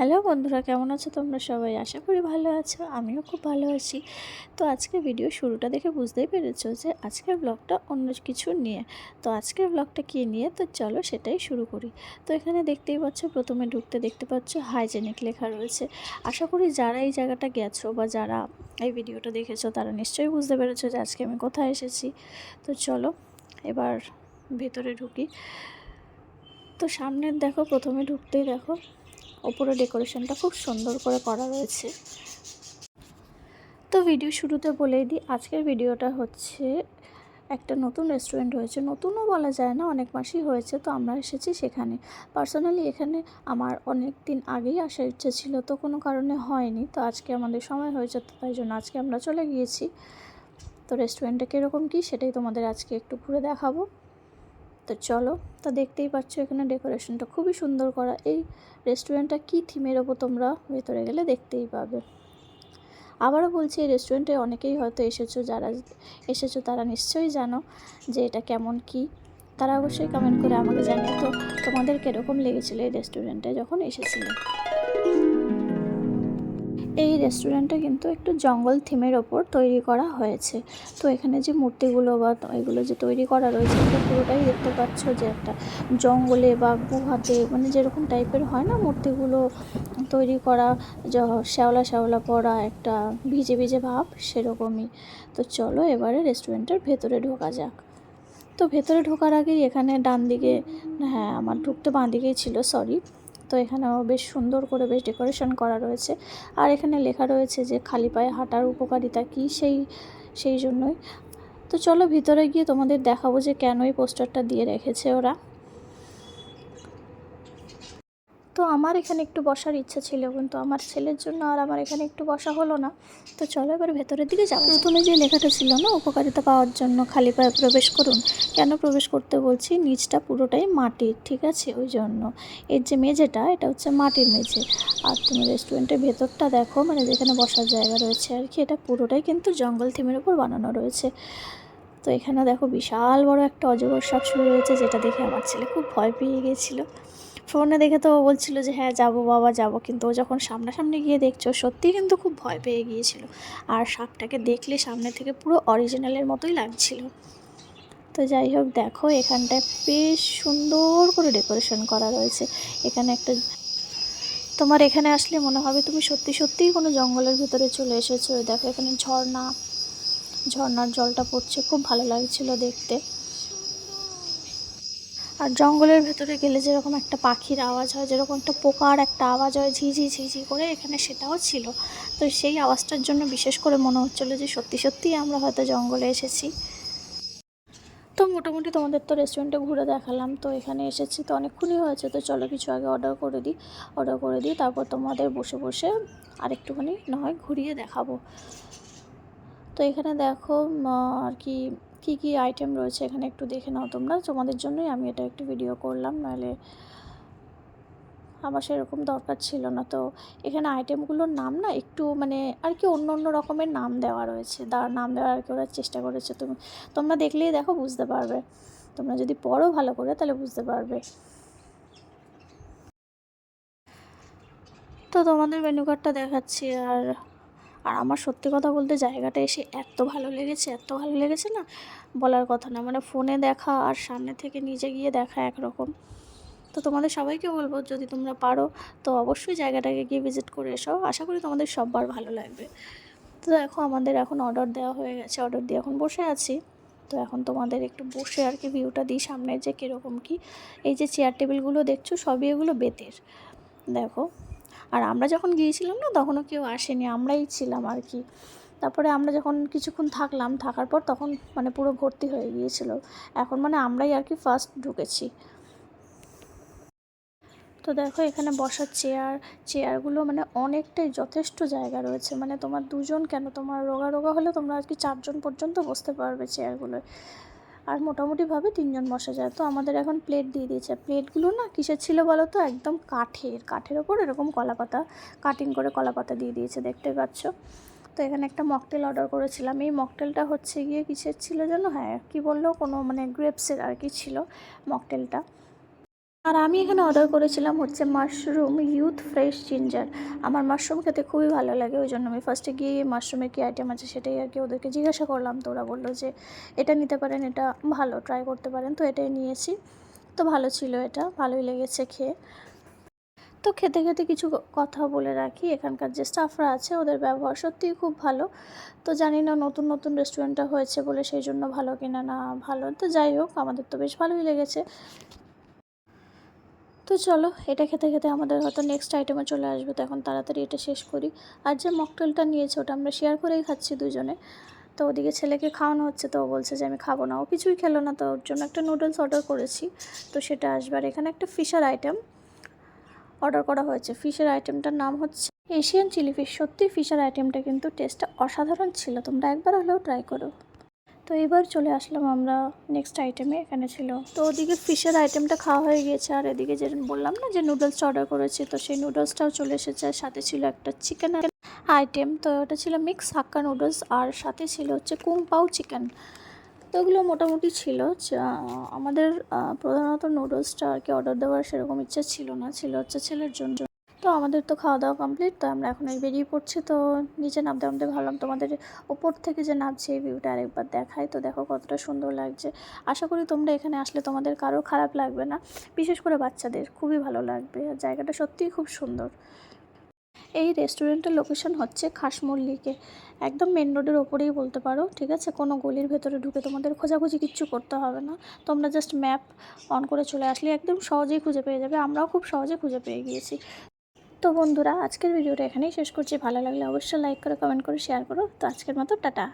Hello বন্ধুরা, কেমন আছো তোমরা সবাই? আশা করি ভালো আছো, আমিও খুব ভালো আছি। তো আজকে ভিডিও শুরুটা দেখে বুঝতেই পেরেছ যে আজকের ব্লগটা অন্য কিছু নিয়ে। তো আজকের ব্লগটা কী নিয়ে? তো চলো সেটাই শুরু করি। তো এখানে দেখতেই পাচ্ছ, প্রথমে ঢুকতে দেখতে পাচ্ছ হাইজেনিক লেখা রয়েছে। আশা করি যারা এই জায়গাটা গেছো বা যারা এই ভিডিওটা দেখেছ, তারা নিশ্চয়ই বুঝতে পেরেছ যে আজকে আমি কোথায় এসেছি। তো চলো এবার ভেতরে ঢুকি। তো সামনের দেখো, প্রথমে ঢুকতেই দেখো ওপরে ডেকোরেশনটা খুব সুন্দর করে করা রয়েছে। তো ভিডিও শুরুতে বলেই দিই, আজকের ভিডিওটা হচ্ছে একটা নতুন রেস্টুরেন্ট হয়েছে নতুনও বলা যায় না, অনেক মাসই হয়েছে, তো আমরা এসেছি সেখানে। পার্সোনালি এখানে আমার অনেক দিন আগেই আসার ইচ্ছে ছিল, তো কোনো কারণে হয়নি। তো আজকে আমাদের সময় হয়েছে, তো তাই জন্য আজকে আমরা চলে গিয়েছি। তো রেস্টুরেন্টটা কীরকম কী, সেটাই তোমাদের আজকে একটু ঘুরে দেখাবো। তো চলো, তা দেখতেই পাচ্ছ এখানে ডেকোরেশনটা খুবই সুন্দর করা। এই রেস্টুরেন্টটা কী থিমের ওপর তোমরা ভেতরে গেলে দেখতেই পাবে। আবারও বলছি, এই রেস্টুরেন্টে অনেকেই হয়তো এসেছ যারা, এসেছ তারা নিশ্চয়ই জানো যে এটা কেমন কি। তারা অবশ্যই কমেন্ট করে আমাকে জানিয়ে তো তোমাদের কীরকম লেগেছিলো এই রেস্টুরেন্টে যখন এসেছিলে? এই রেস্টুরেন্টটা কিন্তু একটু জঙ্গল থিমের ওপর তৈরি করা হয়েছে। তো এখানে যে মূর্তিগুলো বা এগুলো যে তৈরি করা রয়েছে, এটা পুরোটাই দেখতে পাচ্ছ যে একটা জঙ্গলে বা গুহাতে মানে যেরকম টাইপের হয় না মূর্তিগুলো তৈরি করা শ্যাওলা শ্যাওলা পড়া একটা ভিজে ভিজে ভাব সেরকমই। তো চলো এবারে রেস্টুরেন্টের ভেতরে ঢোকা যাক। তো ভেতরে ঢোকার আগেই এখানে ডান দিকে হ্যাঁ আমার ঢুকতে বাঁ দিকেই ছিল, সরি। তো এখানেও বেশ সুন্দর করে বেশ ডেকোরেশন করা রয়েছে। আর এখানে লেখা রয়েছে যে খালি পায়ে হাঁটার উপকারিতা কী সেই সেই জন্যই। তো চলো ভিতরে গিয়ে তোমাদের দেখাবো যে কেন এই পোস্টারটা দিয়ে রেখেছে ওরা। তো আমার এখানে একটু বসার ইচ্ছা ছিল, কিন্তু আমার ছেলের জন্য আর আমার এখানে একটু বসা হলো না। তো চলো এবার ভেতরের দিকে যাব প্রথমে যে লেখাটা ছিল না, উপকারিতা পাওয়ার জন্য খালি পায়ে প্রবেশ করুন। কেন প্রবেশ করতে বলছি? নিচটা পুরোটাই মাটির, ঠিক আছে? ওই জন্য। এর যে মেঝেটা, এটা হচ্ছে মাটির মেঝে। আর তুমি রেস্টুরেন্টের ভেতরটা দেখো মানে যেখানে বসার জায়গা রয়েছে আর কি, এটা পুরোটাই কিন্তু জঙ্গল থিমের উপর বানানো রয়েছে। তো এখানে দেখো বিশাল বড় একটা অজগর সাপ শুরু হয়েছে যেটা দেখে আমার ছেলে খুব ভয় পেয়ে গিয়েছিল। ফোনে দেখে তো ও বলছিল যে হ্যাঁ যাব বাবা, যাব। কিন্তু ও যখন সামনাসামনি গিয়ে দেখছ সত্যিই কিন্তু খুব ভয় পেয়ে গিয়েছিল। আর সাপটাকে দেখলে সামনে থেকে পুরো অরিজিনালের মতোই লাগছিল। তো যাই হোক, দেখো, এখানটায় বেশ সুন্দর করে ডেকোরেশন করা রয়েছে। এখানে একটা তোমার এখানে আসলে মনে হবে তুমি সত্যি সত্যিই কোনো জঙ্গলের ভিতরে চলে এসেছ। দেখো, এখানে ঝর্ণা, ঝর্ণার জলটা পড়ছে, খুব ভালো লাগছিল দেখতে। আর জঙ্গলের ভেতরে গেলে যেরকম একটা পাখির আওয়াজ হয়, যেরকম একটা পোকার একটা আওয়াজ হয়, ঝিঝি ঝিঝি করে এখানে সেটাও ছিল। তো সেই আওয়াজটার জন্য বিশেষ করে মনে হচ্ছিল যে সত্যি, সত্যিই আমরা হয়তো জঙ্গলে এসেছি। তো মোটামুটি তোমাদের তো রেস্টুরেন্টে ঘুরে দেখালাম। তো এখানে এসেছি তো অনেকক্ষণই হয়েছে। তো চলো কিছু আগে অর্ডার করে দিই অর্ডার করে দিই, তারপর তোমাদের বসে বসে আর আরেকটুখানি নয় ঘুরিয়ে দেখাবো। তো এখানে দেখো আর কি কী কী আইটেম রয়েছে এখানে একটু দেখে নাও তোমরা। তোমাদের জন্যই আমি এটা একটু ভিডিও করলাম, নাহলে আমার সেরকম দরকার ছিল না। তো এখানে আইটেমগুলোর নাম না একটু মানে আর কি অন্য অন্য রকমের নাম দেওয়া রয়েছে। তার নাম দেওয়ার আর কি ওরা চেষ্টা করেছে। তুমি, তোমরা দেখলেই দেখো, বুঝতে পারবে। তোমরা যদি পড়ো ভালো করে, তাহলে বুঝতে পারবে। তো তোমাদের মেনু কার্ডটা দেখাচ্ছি, আর আর আমার সত্যি কথা বলতে জায়গাটা এসে এত ভালো লেগেছে, এত ভালো লেগেছে না? বলার কথা না মানে ফোনে দেখা আর সামনে থেকে নিজে গিয়ে দেখা একরকম। তো তোমাদের সবাইকে বলব, যদি তোমরা পারো, তো অবশ্যই জায়গাটাকে গিয়ে ভিজিট করে এসো। আশা করি তোমাদের সববার ভালো লাগবে। তো দেখো, আমাদের এখন অর্ডার দেওয়া হয়ে গেছে। অর্ডার দিয়ে এখন বসে আছি। তো এখন তোমাদের একটু বসে আর কি ভিউটা দিই সামনে যে কীরকম কি। এই যে চেয়ার টেবিলগুলো দেখছ, সবই এগুলো বেতের। দেখো। আর আমরা যখন গিয়েছিলাম না, তখনও কেউ আসেনি, আমরাই ছিলাম আর কি। তারপরে আমরা যখন কিছুক্ষণ থাকলাম, থাকার পর তখন মানে পুরো ভর্তি হয়ে গিয়েছিল। এখন মানে আমরাই আর কি ফার্স্ট ঢুকেছি। তো দেখো এখানে বসার চেয়ার চেয়ারগুলো মানে অনেকটাই যথেষ্ট জায়গা রয়েছে। মানে তোমার দুজন কেন? তোমার রোগা রোগা হলে তোমরা আর কি চারজন পর্যন্ত বসতে পারবে চেয়ারগুলোয় আর মোটামুটিভাবে তিনজন বসা যায়। তো আমাদের এখন প্লেট দিয়ে দিয়েছে। প্লেটগুলো না কিসের ছিল বলো তো? একদম কাঠের। কাঠের ওপর এরকম কলাপাতা কাটিং করে কলাপাতা দিয়ে দিয়েছে, দেখতে পাচ্ছ? তো এখানে একটা মকটেল অর্ডার করেছিলাম। এই মকটেলটা হচ্ছে গিয়ে কিসের ছিল যেন? হ্যাঁ কি বলল? কোনো মানে গ্রেপসের আর কি ছিল মকটেলটা আর আমি এখানে অর্ডার করেছিলাম হচ্ছে মাশরুম ইউথ ফ্রেশ জিঞ্জার আমার মাশরুম খেতে খুবই ভালো লাগে ওই জন্য আমি ফার্স্টে গিয়ে মাশরুমের কী আইটেম আছে সেটাই আর কি ওদেরকে জিজ্ঞাসা করলাম তো ওরা বলল যে এটা নিতে পারেন, এটা ভালো ট্রাই করতে পারেন। তো এটাই নিয়েছি, তো ভালো ছিল এটা, ভালোই লেগেছে খেয়ে। তো খেতে খেতে কিছু কথা বলে রাখি, এখানকার যে স্টাফরা আছে ওদের ব্যবহার সত্যিই খুব ভালো। তো জানি না নতুন নতুন রেস্টুরেন্টটা হয়েছে বলে সেই জন্য ভালো কিনা না ভালো, তো যাই হোক আমাদের তো বেশ ভালোই লেগেছে। তো চলো, এটা খেতে খেতে আমাদের হয়তো নেক্সট আইটেমে চলে আসবে, তো এখন তাড়াতাড়ি এটা শেষ করি। আর যে মকটেলটা নিয়েছে, ওটা আমরা শেয়ার করেই খাচ্ছি দুজনে। তো ওদিকে ছেলেকে খাওয়ানো হচ্ছে, তো ও বলছে যে আমি খাব না। ও কিছুই খেলো না, তো ওর জন্য একটা নুডলস অর্ডার করেছি। তো সেটা আসবে। আর এখানে একটা ফিশার আইটেম অর্ডার করা হয়েছে। ফিশের আইটেমটার নাম হচ্ছে এশিয়ান চিলি ফিশ সত্যি ফিশার আইটেমটা কিন্তু টেস্টটা অসাধারণ ছিল। তোমরা একবার হলেও ট্রাই করো। তো এবার চলে আসলাম আমরা নেক্সট আইটেমে এখানে ছিল। তো ওদিকে ফিশের আইটেমটা খাওয়া হয়ে গিয়েছে, আর এদিকে যে বললাম না যে নুডলসটা অর্ডার করেছি, তো সেই নুডলসটাও চলে এসেছে, আর সাথে ছিল একটা চিকেন আইটেম তো ওটা ছিল মিক্স হাক্কা নুডলস আর সাথে ছিল হচ্ছে কুং পাও চিকেন তো ওগুলো মোটামুটি ছিল আমাদের প্রধানত নুডলসটা আর কি অর্ডার দেওয়ার সেরকম ইচ্ছা ছিল না, ছিল হচ্ছে ছেলের জন্য। তো আমাদের তো খাওয়া দাওয়া কমপ্লিট তো আমরা এখন এই বেরিয়ে পড়ছি। তো নিচে নামতে নামতে ভাবলাম তোমাদের ওপর থেকে যে নামছে এই ভিউটা আরেকবার দেখাই। তো দেখো কতটা সুন্দর লাগছে। আশা করি তোমরা এখানে আসলে তোমাদের কারও খারাপ লাগবে না। বিশেষ করে বাচ্চাদের, খুবই ভালো লাগবে। আর জায়গাটা সত্যিই খুব সুন্দর। এই রেস্টুরেন্টের লোকেশন হচ্ছে খাসমল্লিকে। একদম মেন রোডের ওপরেই বলতে পারো, ঠিক আছে? কোনো গলির ভেতরে ঢুকে তোমাদের খোঁজাখুঁজি কিচ্ছু করতে হবে না। তোমরা জাস্ট ম্যাপ অন করে চলে আসলে একদম সহজেই খুঁজে পেয়ে যাবে। আমরাও খুব সহজে খুঁজে পেয়ে গিয়েছি। তো বন্ধুরা, আজকের ভিডিওটা এখানেই শেষ করছি। ভালো লাগলে অবশ্যই লাইক করো কমেন্ট করো শেয়ার করো। তো আজকের মতো, টাটা।